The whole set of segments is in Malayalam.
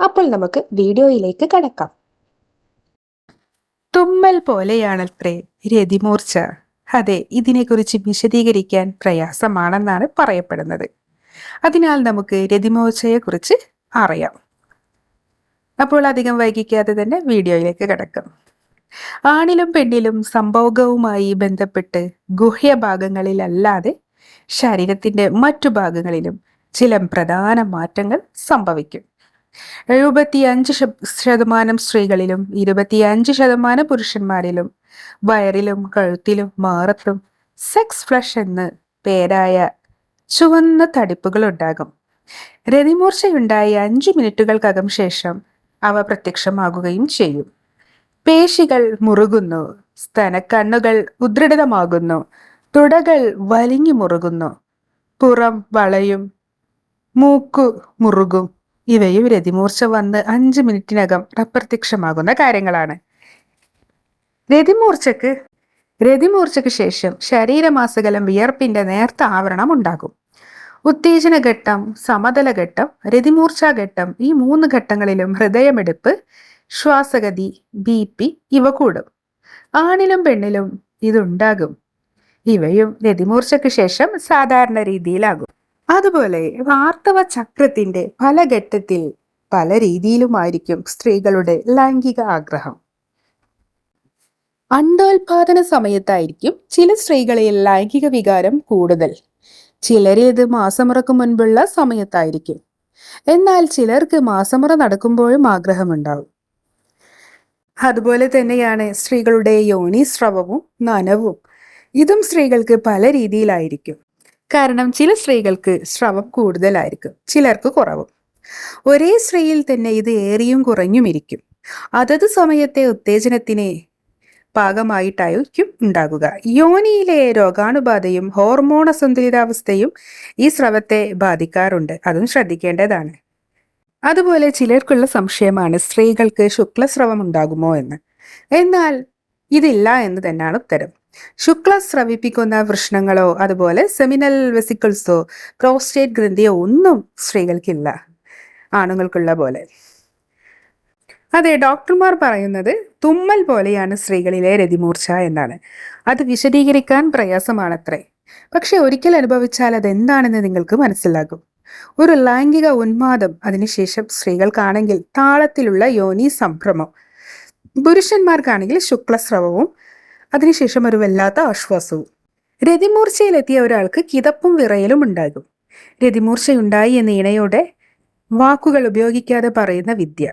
അപ്പോൾ നമുക്ക് വീഡിയോയിലേക്ക് കടക്കാം. തുമ്മൽ പോലെയാണത്രേ രതിമൂർച്ച. അതെ ഇതിനെക്കുറിച്ച് വിശദീകരിക്കാൻ പ്രയാസമാണെന്നാണ് പറയപ്പെടുന്നത്. അതിനാൽ നമുക്ക് രതിമൂർച്ചയെക്കുറിച്ച് അറിയാം. അപ്പോൾ അധികം വൈകിക്കാതെ തന്നെ വീഡിയോയിലേക്ക് കിടക്കും. ആണിലും പെണ്ണിലും സംഭോഗവുമായി ബന്ധപ്പെട്ട് ഗുഹ്യഭാഗങ്ങളിലല്ലാതെ ശരീരത്തിന്റെ മറ്റു ഭാഗങ്ങളിലും ചില പ്രധാന മാറ്റങ്ങൾ സംഭവിക്കും. എഴുപത്തിയഞ്ച് ശതമാനം സ്ത്രീകളിലും ഇരുപത്തിയഞ്ച് ശതമാനം പുരുഷന്മാരിലും വയറിലും കഴുത്തിലും മാറത്തും സെക്സ് ഫ്ലഷ് എന്ന് പേരായ ചുവന്ന തടിപ്പുകൾ ഉണ്ടാകും. രതിമൂർച്ചയുണ്ടായി അഞ്ചു മിനിറ്റുകൾക്കകം ശേഷം അവ പ്രത്യക്ഷമാകുകയും ചെയ്യും. പേശികൾ മുറുകുന്നു സ്തനക്കണ്ണുകൾ ഉദ്രടിതമാകുന്നു തുടകൾ വലിഞ്ഞു മുറുകുന്നു പുറം വളയും മൂക്കു മുറുകും. ഇവയും രതിമൂർച്ച വന്ന് അഞ്ച് മിനിറ്റിനകം അപ്രത്യക്ഷമാകുന്ന കാര്യങ്ങളാണ്. രതിമൂർച്ചക്ക് രതിമൂർച്ചയ്ക്ക് ശേഷം ശരീരമാസകലം വിയർപ്പിന്റെ നേർത്ത ആവരണം ഉണ്ടാകും. ഉത്തേജന ഘട്ടം സമതല ഘട്ടം രതിമൂർച്ചാ ഘട്ടം ഈ മൂന്ന് ഘട്ടങ്ങളിലും ഹൃദയമെടുപ്പ് ശ്വാസഗതി ബി പി ഇവ കൂടും. ആണിലും പെണ്ണിലും ഇതുണ്ടാകും. ഇവയും രതിമൂർച്ചയ്ക്ക് ശേഷം സാധാരണ രീതിയിലാകും. അതുപോലെ വാർത്തവ ചക്രത്തിന്റെ പല ഘട്ടത്തിൽ പല രീതിയിലുമായിരിക്കും സ്ത്രീകളുടെ ലൈംഗിക ആഗ്രഹം. അണ്ടോൽപാദന സമയത്തായിരിക്കും ചില സ്ത്രീകളിൽ ലൈംഗിക വികാരം കൂടുതൽ. ചിലരേത് മാസമുറക്ക് മുൻപുള്ള സമയത്തായിരിക്കും. എന്നാൽ ചിലർക്ക് മാസമുറ നടക്കുമ്പോഴും ആഗ്രഹമുണ്ടാവും. അതുപോലെ തന്നെയാണ് സ്ത്രീകളുടെ യോനി സ്രവവും നനവും. ഇതും സ്ത്രീകൾക്ക് പല രീതിയിലായിരിക്കും. കാരണം ചില സ്ത്രീകൾക്ക് സ്രവം കൂടുതലായിരിക്കും ചിലർക്ക് കുറവും. ഒരേ സ്ത്രീയിൽ തന്നെ ഇത് ഏറിയും കുറഞ്ഞും ഇരിക്കും. അതത് സമയത്തെ ഉത്തേജനത്തിനെ ഭാഗമായിട്ടായിരിക്കും ഉണ്ടാകുക. യോനിയിലെ രോഗാണുബാധയും ഹോർമോൺ അസന്തുലിതാവസ്ഥയും ഈ സ്രവത്തെ ബാധിക്കാറുണ്ട്. അതും ശ്രദ്ധിക്കേണ്ടതാണ്. അതുപോലെ ചിലർക്കുള്ള സംശയമാണ് സ്ത്രീകൾക്ക് ശുക്ലസ്രവം ഉണ്ടാകുമോ എന്ന്. എന്നാൽ ഇതില്ല എന്ന് തന്നെയാണ് ഉത്തരം. ശുക്ല സ്രവിപ്പിക്കുന്ന വൃഷ്ണങ്ങളോ അതുപോലെ സെമിനൽ വെസിക്കിൾസോ പ്രോസ്റ്റേറ്റ് ഗ്രന്ഥിയോ ഒന്നും സ്ത്രീകൾക്കില്ല. ആണുങ്ങൾക്കുള്ള പോലെ. അതെ ഡോക്ടർമാർ പറയുന്നത് തുമ്മൽ പോലെയാണ് സ്ത്രീകളിലെ രതിമൂർച്ച എന്നാണ്. അത് വിശദീകരിക്കാൻ പ്രയാസമാണത്രേ. പക്ഷെ ഒരിക്കൽ അനുഭവിച്ചാൽ അതെന്താണെന്ന് നിങ്ങൾക്ക് മനസ്സിലാകും. ഒരു ലൈംഗിക ഉന്മാദം അതിനുശേഷം സ്ത്രീകൾക്കാണെങ്കിൽ താളത്തിലുള്ള യോനി സംഭ്രമം. പുരുഷന്മാർക്കാണെങ്കിൽ ശുക്ലസ്രവവും അതിനുശേഷം ഒരു വല്ലാത്ത ആശ്വാസവും. രതിമൂർച്ചയിലെത്തിയ ഒരാൾക്ക് കിതപ്പും വിറയലും ഉണ്ടാകും. രതിമൂർച്ചയുണ്ടായി എന്ന ഇണയോടെ വാക്കുകൾ ഉപയോഗിക്കാതെ പറയുന്ന വിദ്യ.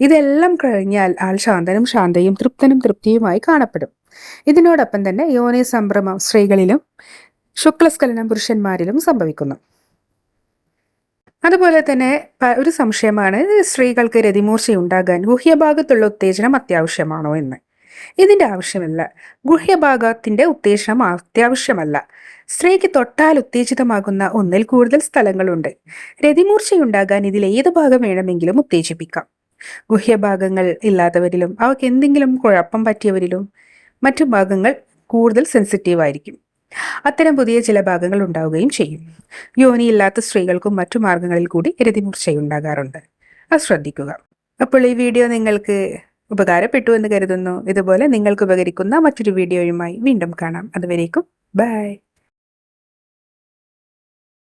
ഇതെല്ലാം കഴിഞ്ഞാൽ ആൾ ശാന്തനും ശാന്തയും തൃപ്തനും തൃപ്തിയുമായി കാണപ്പെടും. ഇതിനോടൊപ്പം തന്നെ യോനി സംഭ്രമം സ്ത്രീകളിലും ശുക്ലസ്ഖലനം പുരുഷന്മാരിലും സംഭവിക്കുന്നു. അതുപോലെ തന്നെ ഒരു സംശയമാണ് സ്ത്രീകൾക്ക് രതിമൂർച്ച ഉണ്ടാകാൻ ഗുഹ്യഭാഗത്തുള്ള ഉത്തേജനം അത്യാവശ്യമാണോ എന്ന്. ഇതിന്റെ ആവശ്യമില്ല. ഗുഹ്യഭാഗത്തിന്റെ ഉത്തേജനം അത്യാവശ്യമല്ല. സ്ത്രീക്ക് തൊട്ടാൽ ഉത്തേജിതമാകുന്ന ഒന്നിൽ കൂടുതൽ സ്ഥലങ്ങളുണ്ട്. രതിമൂർച്ചയുണ്ടാകാൻ ഇതിൽ ഏത് ഭാഗം വേണമെങ്കിലും ഉത്തേജിപ്പിക്കാം. ഗുഹ്യഭാഗങ്ങൾ ഇല്ലാത്തവരിലും അവക്ക് എന്തെങ്കിലും കുഴപ്പം പറ്റിയവരിലും മറ്റു ഭാഗങ്ങൾ കൂടുതൽ സെൻസിറ്റീവ് ആയിരിക്കും. അത്തരം പുതിയ ചില ഭാഗങ്ങൾ ഉണ്ടാവുകയും ചെയ്യും. യോനി ഇല്ലാത്ത സ്ത്രീകൾക്കും മറ്റു മാർഗങ്ങളിൽ കൂടി രതിമൂർച്ചയുണ്ടാകാറുണ്ട്. അത് ശ്രദ്ധിക്കുക. അപ്പോൾ ഈ വീഡിയോ നിങ്ങൾക്ക് ഉപകാരപ്പെട്ടു എന്ന് കരുതുന്നു. ഇതുപോലെ നിങ്ങൾക്ക് ഉപകരിക്കുന്ന മറ്റൊരു വീഡിയോയുമായി വീണ്ടും കാണാം. അതുവരേക്കും ബൈ.